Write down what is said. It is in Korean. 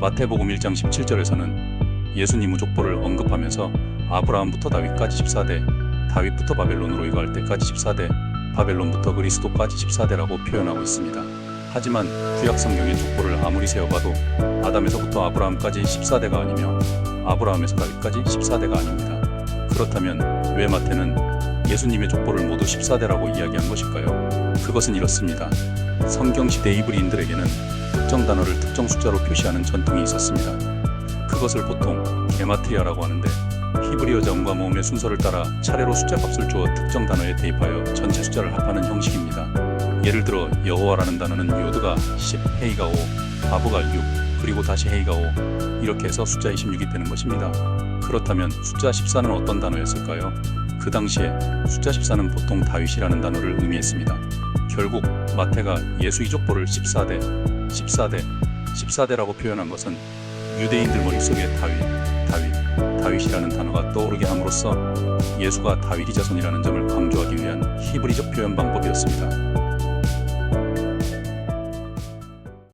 마태복음 1장 17절에서는 예수님의 족보를 언급하면서 아브라함부터 다윗까지 14대, 다윗부터 바벨론으로 이거할 때까지 14대, 바벨론부터 그리스도까지 14대라고 표현하고 있습니다. 하지만 구약 성경의 족보를 아무리 세어봐도 아담에서부터 아브라함까지 14대가 아니며 아브라함에서 다윗까지 14대가 아닙니다. 그렇다면 왜 마태는 예수님의 족보를 모두 14대라고 이야기한 것일까요? 그것은 이렇습니다. 성경 시대 이브리인들에게는 특정 단어를 특정 숫자로 표시하는 전통이 있었습니다. 그것을 보통 게마트리아라고 하는데 히브리어 자음과 모음의 순서를 따라 차례로 숫자 값을 주어 특정 단어에 대입하여 전체 숫자를 합하는 형식입니다. 예를 들어 여호와라는 단어는 요드가 10, 헤이가 5, 바브가 6, 그리고 다시 헤이가 5 이렇게 해서 숫자 26이 되는 것입니다. 그렇다면 숫자 14는 어떤 단어였을까요? 그 당시에 숫자 14는 보통 다윗이라는 단어를 의미했습니다. 결국 마태가 예수의 족보를 14대, 14대, 14대라고 표현한 것은 유대인들 머릿속에 다윗, 다윗, 다윗이라는 단어가 떠오르게 함으로써 예수가 다윗이 자손이라는 점을 강조하기 위한 히브리적 표현 방법이었습니다.